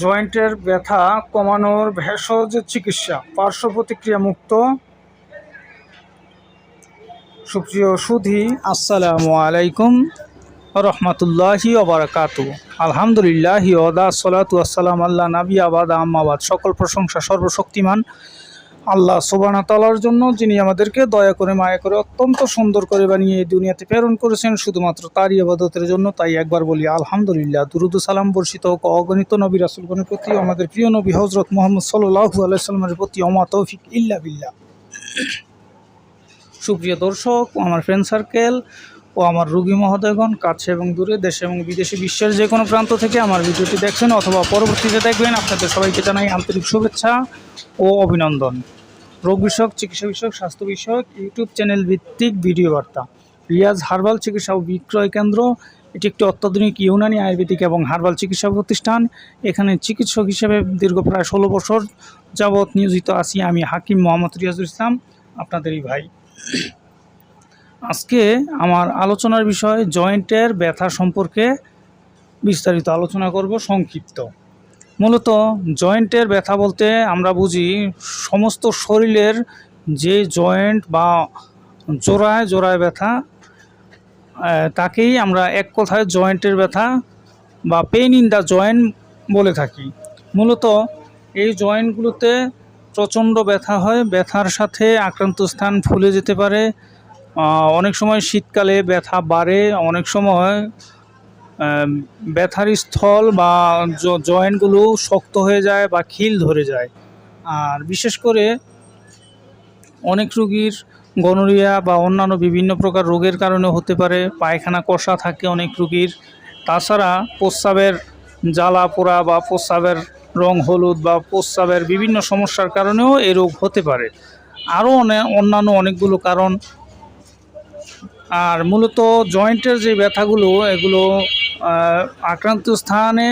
জয়েন্টের ব্যথা কমানোর ভেষজ চিকিৎসা পার্শ্ব প্রতিক্রিয়া মুক্ত। সুপ্রিয় সুধি, আসসালামু আলাইকুম রহমতুল্লাহি ওবরাকাতু আলহামদুলিল্লাহ ওদা সলাতু আসসালাম আল্লাহ নাবি আবাদ আম্মাবাদ সকল প্রশংসা সর্বশক্তিমান। আল্লাহ সোবানা তালার জন্য যিনি আমাদেরকে দয়া করে মায়া করে অত্যন্ত সুন্দর করে বানিয়ে এই দুনিয়াতে প্রেরণ করেছেন, শুধুমাত্র তারই আবাদতের জন্য তাই একবার বলি, আলহামদুলিল্লাহ। দুরুদ সালাম বর্ষিত হোক অগণিত নবী রাসুলগণের প্রতি, আমাদের প্রিয় নবী হজরত মোহাম্মদ সাল্লাহু আলাইসাল্লামের প্রতি, অমা তৌফিক ইল্লা বিল্লাহ। সুপ্রিয় দর্শক, আমার ফ্রেন্ড সার্কেল ও আমার রুগী মহোদয়গণ, কাছে এবং দূরে, দেশে এবং বিদেশে, বিশ্বের যে কোনো প্রান্ত থেকে আমার ভিডিওটি দেখছেন অথবা পরবর্তীতে দেখবেন, আপনাদের সবাইকে জানাই আন্তরিক শুভেচ্ছা ও অভিনন্দন। রোগ বিষয়ক, চিকিৎসা বিষয়ক, স্বাস্থ্য বিষয়ক, ইউটিউব চ্যানেল ভিত্তিক ভিডিও বার্তা। রিয়াজ হার্বাল চিকিৎসা ও বিক্রয় কেন্দ্র, এটি একটি অত্যাধুনিক ইউনানি আয়ুর্বেদিক এবং হার্বাল চিকিৎসা প্রতিষ্ঠান। এখানে চিকিৎসক হিসেবে দীর্ঘ প্রায় ষোলো বছর যাবৎ নিয়োজিত আছি আমি হাকিম মোহাম্মদ রিয়াজুল ইসলাম, আপনাদেরই ভাই। আজকে আমার আলোচনার বিষয় জয়েন্টের ব্যথা সম্পর্কে বিস্তারিত আলোচনা করব সংক্ষিপ্ত। মূলত জয়েন্টের ব্যথা বলতে আমরা বুঝি সমস্ত শরীরের যে জয়েন্ট বা জোড়ায় জোড়ায় ব্যথা তাকেই আমরা এক কথায় জয়েন্টের ব্যথা বা পেইন ইন দ্য জয়েন্ট বলে থাকি। মূলত এই জয়েন্টগুলোতে প্রচণ্ড ব্যথা হয়, ব্যথার সাথে আক্রান্ত স্থান ফুলে যেতে পারে অনেক সময় শীতকালে ব্যথা বাড়ে, অনেক সময় ব্যথার স্থল বা জয়েন্টগুলো শক্ত হয়ে যায় বা খিল ধরে যায়। আর বিশেষ করে অনেক রুগীর গনোরিয়া বা অন্যান্য বিভিন্ন প্রকার রোগের কারণে হতে পারে, পায়খানা, কষা থাকে অনেক রুগীর। তাছাড়া প্রস্রাবের জ্বালা পোড়া বা প্রস্রাবের রং হলুদ বা প্রস্রাবের বিভিন্ন সমস্যার কারণেও এই রোগ হতে পারে। আরও অনে- অন্যান্য অনেকগুলো কারণ আর মূলত জয়েন্টের যে ব্যথাগুলো, এগুলো আক্রান্ত স্থানে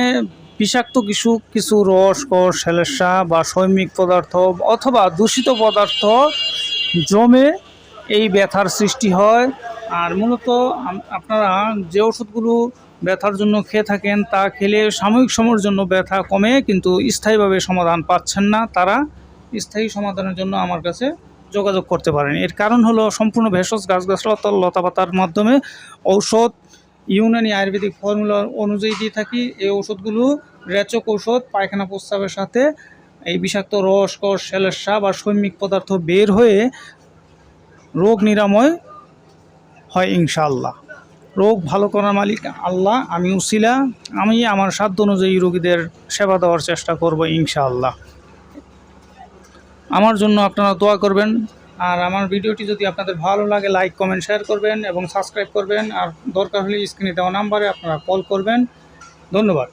বিষাক্ত কিছু কিছু রস, কষ শ্লেষা বা সৈমিক পদার্থ অথবা দূষিত পদার্থ জমে এই ব্যথার সৃষ্টি হয়। আর মূলত আপনারা যে ওষুধগুলো ব্যথার জন্য খেয়ে থাকেন, তা খেলে সাময়িক সময়ের জন্য ব্যথা কমে, কিন্তু স্থায়ীভাবে সমাধান পাচ্ছেন না তারা। স্থায়ী সমাধানের জন্য আমার কাছে যোগাযোগ করতে পারেন। এর কারণ হলো সম্পূর্ণ ভেষজ গাছগাছলা লতাপাতার মাধ্যমে ঔষধ, ইউনানি আয়ুর্বেদিক ফর্মুলা অনুযায়ী দিয়ে থাকি। এই ওষুধগুলো রেচক ঔষধ, পায়খানা প্রস্রাবের সাথে এই বিষাক্ত রস, কষ শ্লেষা বা সৈমিক পদার্থ বের হয়ে রোগ নিরাময় হয় ইনশাআল্লাহ। রোগ ভালো করার মালিক আল্লাহ আমি উসিলা আমি আমার সাধ্য অনুযায়ী রোগীদের সেবা দেওয়ার চেষ্টা করব ইনশাআল্লাহ। আমার জন্য আপনারা দোয়া করবেন। আর আমার ভিডিওটি যদি আপনাদের ভালো লাগে, লাইক, কমেন্ট, শেয়ার করবেন এবং সাবস্ক্রাইব করবেন। আর দরকার হলে স্ক্রিনে দেওয়া নাম্বারে আপনারা কল করবেন। ধন্যবাদ।